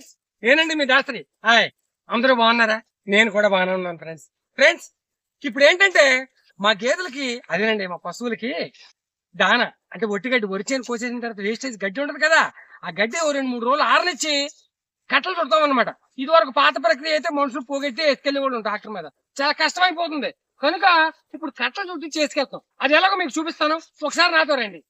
Friends? నేనండి మీ Dasari? Hi. అందరూ బాగున్నారా? నేను కూడా బాగానే ఉన్నాను ఫ్రెండ్స్. ఫ్రెండ్స్ ఇప్పుడు ఏంటంటే మా గేదెలకి అదేనండి మా పశువులకి దాన అంటే ఒట్టిగడ్డి వరిచేను కోసేసిన తర్వాత వేస్టేజ్ గడ్డి ఉంటుంది కదా ఆ గడ్డి ఓ రెండు మూడు రోజులు ఆరనిచ్చి కట్టలు చుడతాం అనమాట ఇది వరకు పాత ప్రక్రియ అయితే మనుషులు పోగొట్టి ఎత్తుకెళ్ళి డాక్టర్ ట్రాక్టర్ మీద. చాలా కష్టమైపోతుంది. కనుక ఇప్పుడు కట్టలు చుట్టి చేసుకెళ్తాం. అది ఎలాగో మీకు చూపిస్తాను. ఒకసారి నాతో రండి.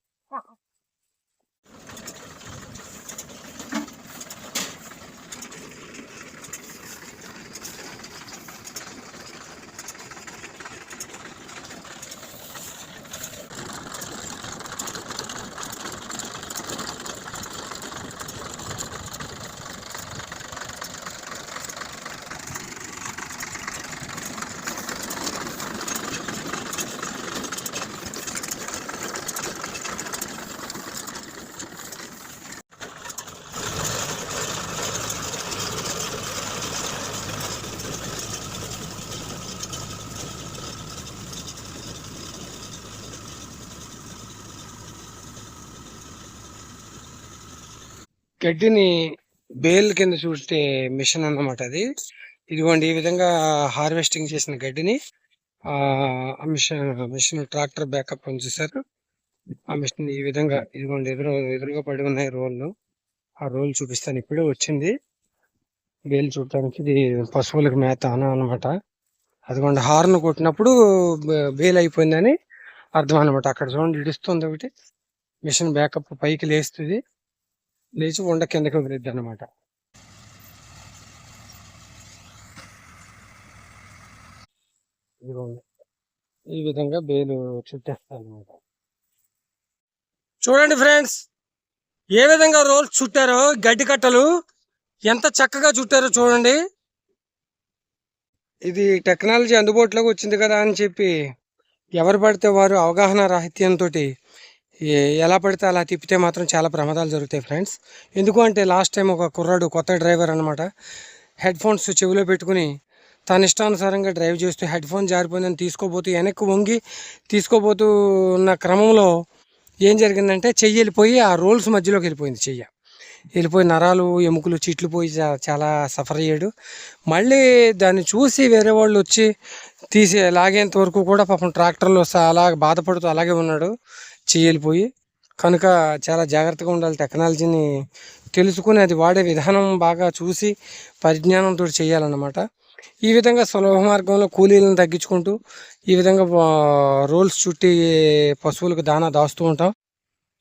గడ్డిని బేల్ కింద చూస్తే మిషన్ అన్నమాట అది. ఇదిగోండి ఈ విధంగా హార్వెస్టింగ్ చేసిన గడ్డిని ఆ మిషన్ మిషన్ ట్రాక్టర్ బ్యాకప్ అని చూసారు ఆ మిషన్ ఈ విధంగా ఇదిగోండి ఎదురు ఎదురుగా పడి ఉన్నాయి రోళ్ళు. ఆ రోల్ చూపిస్తాను ఇప్పుడే వచ్చింది. బేల్ చూడటానికి ఇది పశువులకు మేత అన అనమాట అదిగోండి హార్న్ కొట్టినప్పుడు బేల్ అయిపోయిందని అర్థం అనమాట అక్కడ చూడండి ఇడుస్తుంది ఒకటి. మిషన్ బ్యాకప్ పైకి లేస్తుంది. లేచి ఉండ కిందకి వదిలిద్ది అనమాట ఇదిగోండి. ఈ విధంగా బేలు చుట్టేస్తాను అనమాట చూడండి ఫ్రెండ్స్ ఏ విధంగా రోల్స్ చుట్టారో గడ్డి కట్టలు ఎంత చక్కగా చుట్టారో చూడండి. ఇది టెక్నాలజీ అందుబాటులోకి వచ్చింది కదా అని చెప్పి ఎవరు పడితే వారు అవగాహన రాహిత్యంతో ఎలా పడితే అలా తిప్పితే మాత్రం చాలా ప్రమాదాలు జరుగుతాయి ఫ్రెండ్స్. ఎందుకు అంటే లాస్ట్ టైం ఒక కుర్రాడు కొత్త డ్రైవర్ అనమాట హెడ్ ఫోన్స్ చెవిలో పెట్టుకుని తన ఇష్టానుసారంగా డ్రైవ్ చేస్తూ హెడ్ ఫోన్ జారిపోయిందని తీసుకోబోతూ వెనక్కి వంగి తీసుకోబోతూ ఉన్న క్రమంలో ఏం జరిగిందంటే చెయ్యి వెళ్ళిపోయి ఆ రోల్స్ మధ్యలోకి వెళ్ళిపోయింది చెయ్యి. వెళ్ళిపోయి నరాలు ఎముకలు చిట్లు పోయి చాలా సఫర్ అయ్యాడు. మళ్ళీ దాన్ని చూసి వేరే వాళ్ళు వచ్చి తీసి లాగేంత వరకు కూడా పాపం ట్రాక్టర్లో అలా బాధపడుతూ అలాగే ఉన్నాడు. చేయలిపోయి కనుక చాలా జాగ్రత్తగా ఉండాలి టెక్నాలజీని తెలుసుకుని అది వాడే విధానం బాగా చూసి పరిజ్ఞానంతో చేయాలన్నమాట. ఈ విధంగా సులభ మార్గంలో కూలీలను తగ్గించుకుంటూ ఈ విధంగా రోల్స్ చుట్టి పశువులకు దానా దాస్తూ ఉంటాం.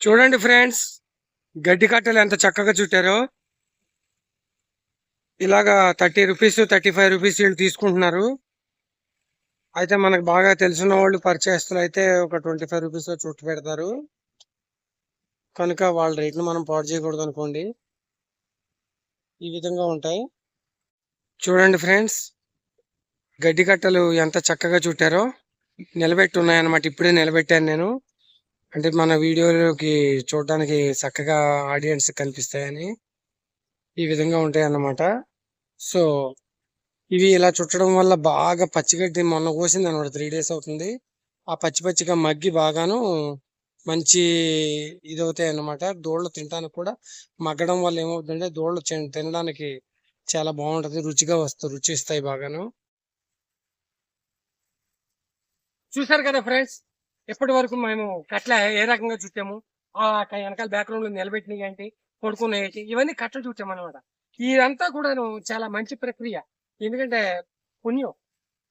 చూడండి ఫ్రెండ్స్ గడ్డి కట్టలు ఎంత చక్కగా చుట్టారో. ఇలాగా thirty rupees thirty five rupees వీళ్ళు తీసుకుంటున్నారు. అయితే మనకు బాగా తెలిసిన వాళ్ళు పరిచయస్తులు అయితే ఒక ట్వంటీ ఫైవ్ రూపీస్లో చుట్టు పెడతారు. కనుక వాళ్ళ రేట్లు మనం పాడు చేయకూడదు అనుకోండి. ఈ విధంగా ఉంటాయి. చూడండి ఫ్రెండ్స్ గడ్డి కట్టలు ఎంత చక్కగా చుట్టారో నిలబెట్టి ఉన్నాయన్నమాట. ఇప్పుడే నిలబెట్టాను నేను. అంటే మన వీడియోలోకి చూడడానికి చక్కగా ఆడియన్స్ కనిపిస్తాయని ఈ విధంగా ఉంటాయి అన్నమాట సో ఇవి ఇలా చుట్టడం వల్ల బాగా పచ్చిగడ్డి మొన్న కోసింది అనమాట త్రీ డేస్ అవుతుంది. ఆ పచ్చి పచ్చిగా మగ్గి బాగాను మంచి ఇది అవుతాయి అన్నమాట దోళ్ళు తినడానికి కూడా మగ్గడం వల్ల ఏమవుతుందంటే దోళ్ళు తిన- తినడానికి చాలా బాగుంటది రుచిగా వస్తాయి రుచి ఇస్తాయి బాగాను. చూసారు కదా ఫ్రెండ్స్ ఎప్పటి వరకు మేము కట్ల ఏ రకంగా చూసాము ఆ వెనకాల బ్యాక్గ్రౌండ్లో నిలబెట్టినవి ఏంటి? పడుకున్నాయి ఇవన్నీ కట్టలు చుట్టాము అనమాట ఇదంతా కూడా చాలా మంచి ప్రక్రియ. ఎందుకంటే పుణ్యం.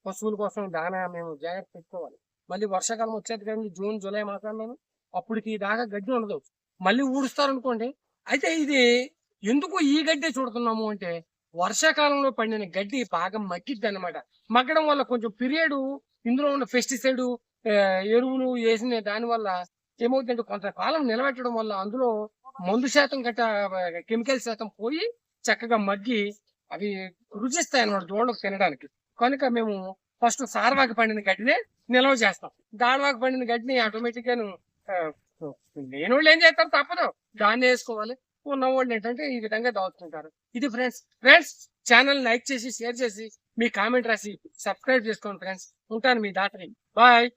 పశువుల కోసం దానా మేము జాగ్రత్త పెట్టుకోవాలి. మళ్ళీ వర్షాకాలం వచ్చేది కానీ జూన్ జూలై మాసాల్లో అప్పటికి దాకా గడ్డి ఉండదు. మళ్ళీ ఊడుస్తారు అనుకోండి అయితే ఇది ఎందుకు ఈ గడ్డే చూడుతున్నాము అంటే వర్షాకాలంలో పండిన గడ్డి బాగా మగ్గిద్ది అనమాట మగ్గడం వల్ల కొంచెం పీరియడ్ ఇందులో ఉన్న పెస్టిసైడ్ ఎరువులు వేసిన దాని వల్ల ఏమవుతుందంటే కొంతకాలం నిలబెట్టడం వల్ల అందులో మందు శాతం గట్ట కెమికల్ శాతం పోయి చక్కగా మగ్గి అవి రుచిస్తాయి అన్నమాట దూడకు తినడానికి. కనుక మేము ఫస్ట్ సారవాకి పండిన గడ్డినే నిల్వ చేస్తాం. దాడవాకి పండిన గడ్డిని ఆటోమేటిక్గా నేను వాళ్ళు ఏం చేస్తారు? తప్పదు. దాన్ని వేసుకోవాలి. ఉన్న వాళ్ళు ఏంటంటే ఈ విధంగా దాచుకుంటారు. ఇది ఫ్రెండ్స్ ఫ్రెండ్స్ ఛానల్ లైక్ చేసి షేర్ చేసి మీ కామెంట్ రాసి సబ్స్క్రైబ్ చేసుకోండి ఫ్రెండ్స్. ఉంటాను మీ దాతని బాయ్.